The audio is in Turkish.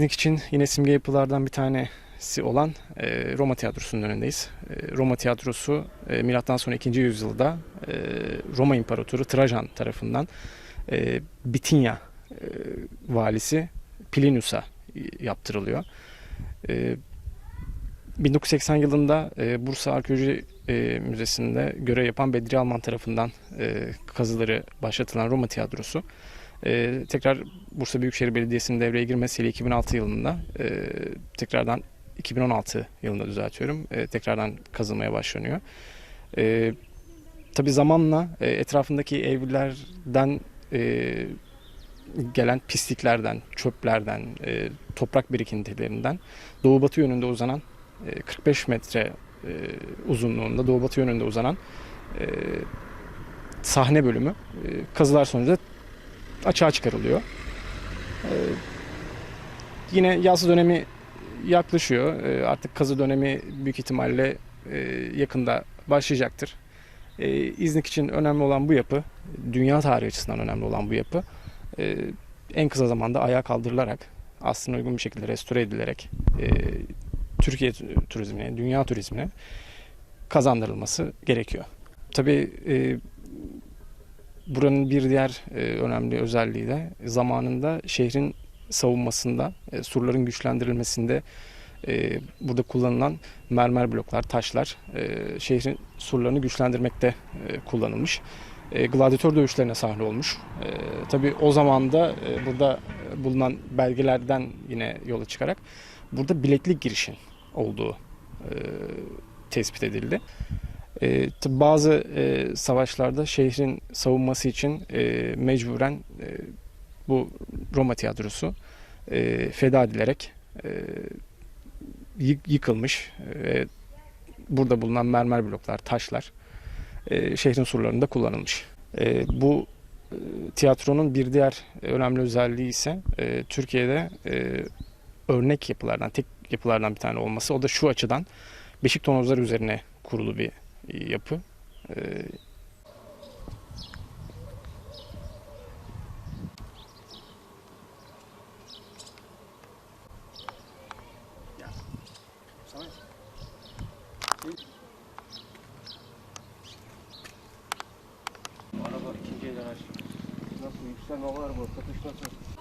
İznik için yine simge yapılardan bir tanesi olan e, Roma Tiyatrosu'nun önündeyiz. E, Roma Tiyatrosu e, milattan sonra 2. yüzyılda e, Roma İmparatoru Trajan tarafından e, Bitinya e, valisi Plinius'a yaptırılıyor. E, 1980 yılında e, Bursa Arkeoloji e, Müzesi'nde görev yapan Bedri Alman tarafından e, kazıları başlatılan Roma Tiyatrosu e, tekrar Bursa Büyükşehir Belediyesi'nin devreye girmesiyle 2006 yılında e, tekrardan 2016 yılında düzeltiyorum. e, tekrardan kazılmaya başlanıyor. E, Tabi zamanla e, etrafındaki evlerden e, gelen pisliklerden, çöplerden, e, toprak birikintilerinden doğu batı yönünde uzanan e, 45 metre e, uzunluğunda doğu batı yönünde uzanan e, sahne bölümü e, kazılar sonucunda açığa çıkarılıyor. E, yine yaz dönemi yaklaşıyor. E, artık kazı dönemi büyük ihtimalle e, yakında başlayacaktır. E, İznik için önemli olan bu yapı, dünya tarihi açısından önemli olan bu yapı e, en kısa zamanda ayağa kaldırılarak aslında uygun bir şekilde restore edilerek e, Türkiye turizmine, dünya turizmine kazandırılması gerekiyor. Tabii e, buranın bir diğer e, önemli özelliği de zamanında şehrin savunmasında, e, surların güçlendirilmesinde e, burada kullanılan mermer bloklar, taşlar şehrin surlarını güçlendirmekte kullanılmış. Gladyatör dövüşlerine sahne olmuş. Tabii o zaman da burada bulunan belgelerden yine yola çıkarak burada bileklik girişin olduğu tespit edildi. E, bazı e, savaşlarda şehrin savunması için e, mecburen e, bu Roma tiyatrosu e, feda edilerek e, yık- yıkılmış ve burada bulunan mermer bloklar, taşlar e, şehrin surlarında kullanılmış. E, bu e, tiyatronun bir diğer önemli özelliği ise e, Türkiye'de e, örnek yapılardan, tek yapılardan bir tane olması. O da şu açıdan beşik tonozları üzerine kurulu bir yapı. E, Araba ikinci el araç. Nasıl yükselme var mı? Satış nasıl?